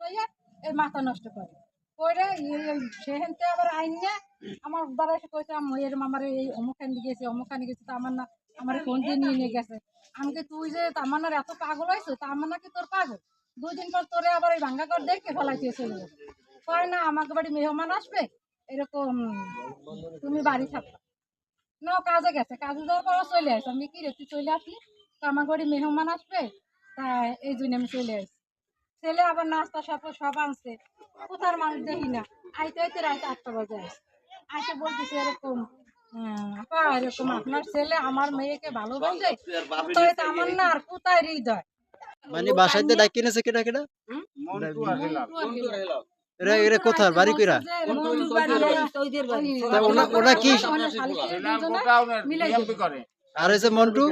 লইয়া এই মাথা নষ্ট করে। করে সেহেনতে আবার আইন না আমার দ্বারা এসে কইছে এর আমার এই অমুখানে গেছে অমুখানে গেছে তা আমার না আমার ফোন দিয়ে নিয়ে নিয়ে গেছে? আমাকে তুই যে তামান্নার এত পাগল হয়েছে তামান্না কি তোর পাগল? দুই দিন পর তোরে আবার ওই ভাঙ্গা কর দেখে চলে যাবে কয়, না, আমাকে বাড়ি মেহমান আসবে, এরকম তুমি বাড়ি থাকবা না কাজে গেছে, কাজে যাওয়ার পর চলে আসে। আমি কি রে, তুই চলে আসলি? তো আমার বাড়ি মেহমান আসবে, তা এই জন্য আমি চলে আসি ছেলে আবার নাস্তা সব সব আনছে। কোথার মানুষ দেখি না। আইতে আইতে রাত আটটা বাজে আসে আইতে বলতেছে এরকম হ্যাঁ, আপা এরকম আপনার ছেলে আমার মেয়েকে ভালোবাসে? কোথায় আমার না আর কোথায় হৃদয়? মানে বাসাইতে ডাক কিনেছে কেটা কেটা। এরা এরা কোথার? বাড়ি কইরা? ওনা- কি- মিলাই করে। আর হচ্ছে মন্টু?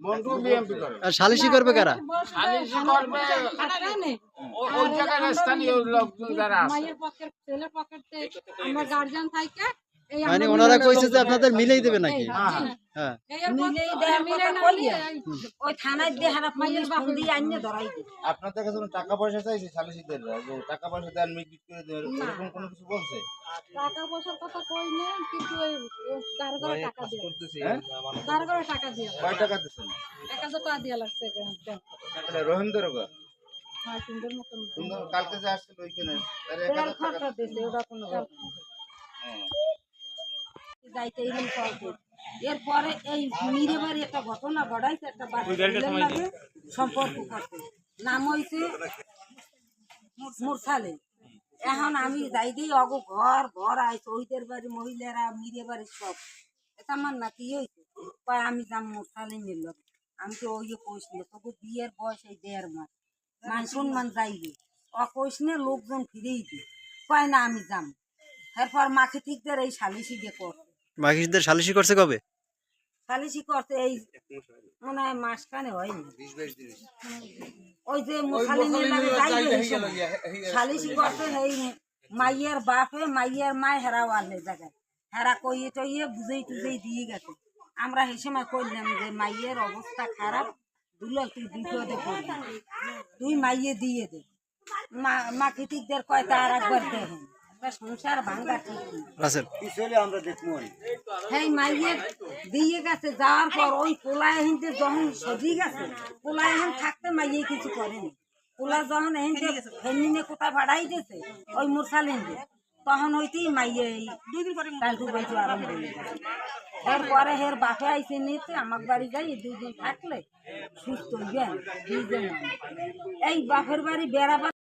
মন্টু বিএমপি করে। আর সালিশি করবে কারা? সালিশি করবে ও- ওই জায়গার স্থানীয় লোকজন যারা আছে। মায়ের পক্ষের ছেলের পক্ষের থেকে আমরা গার্জিয়ান থাইকে এই মানে ওনারা কইছে যে আপনাদের মিলেই দেবে নাকি? হ্যাঁ, হ্যাঁ। মিলেই মিলে না ওই থানায় দিয়ে মাইয়ের দিয়ে ধরাই আপনাদের কাছে টাকা পয়সা চাইছে সালিসিদের টাকা পয়সা দেন মিটমিট করে দেন এরকম কোনো কিছু বলছে? টাকা পয়সার কথা কই নেই কিন্তু ওই ও কারও কারও টাকা দিয়ে। করতেছি হ্যাঁ? কারও কারও টাকা দিয়ে। কয় টাকা দিচ্ছেন এক হাজার টাকা দিয়ে লাগছে এটা রোহিন্দর হ্যাঁ সুন্দর মতন। কালকে যে আসছিল ওইখানে তার টাকা ওটা কোনো না। যাইতে এরকম চলতে এরপরে এই মিরে বাড়ি একটা ঘটনা ঘটাইছে একটা বাচ্চার লাগে সম্পর্ক করতে নাম হইছে মুরসালে। এখন আমি যাই দিই অগ ঘর ঘর আইছে ওইদের বাড়ি মহিলারা মিরে বাড়ি সব। এটা আমার নাকি হয়েছে কয় আমি যাম মুরসালে নিল আমি তো ওই কইস না তোকে বিয়ের বয়স এই দেড় মাস। মানসুন মান সম্মান যাইবে। অকইস নে লোকজন ফিরেই দি কয় না আমি যাম। এরপর মাকে ঠিকদের এই সালিশি দিয়ে করছে বাকিদের সালিশি করছে কবে? সালিশি করছে এই মনে হয় মাসখানে হয়নি। ওই যে। সালিশি করছে এই মাইয়ের বাপে মাইয়ের মায় হেরাও আনলে জায়গায়। হেরা কইয়ে টইয়ে বুঝেই টুঝেই দিয়ে গেছে। আমরা সেই সময় করলাম যে মাইয়ের অবস্থা খারাপ দুলাল তুই বিপদে পড়বি। তুই মাইয়ে দিয়ে দে। মা মা কৃতিকদের কয় তার একবার দেখেন। সংসার ভাঙ্গা ঠিক না। রাসেল। সেই মাইয়ে দিয়ে গেছে যাওয়ার পর ওই পোলা এহিনতে যখন সজি গেছে পোলা এখন থাকতে মাইয়ে কিছু করেনি। পোলা যখন এহিনতে ফেনিনে কোথায় ভাড়াই দিয়েছে ওই তখন হইতেই মাইয়ে দুই দিন পরে কালটু হয়ে এরপরে হের বাপে আইসে নিতে আমার বাড়ি যাই দুই দিন থাকলে সুস্থ হইবেন দুইজন। মানুষ। এই বাপের বাড়ি বেড়াবার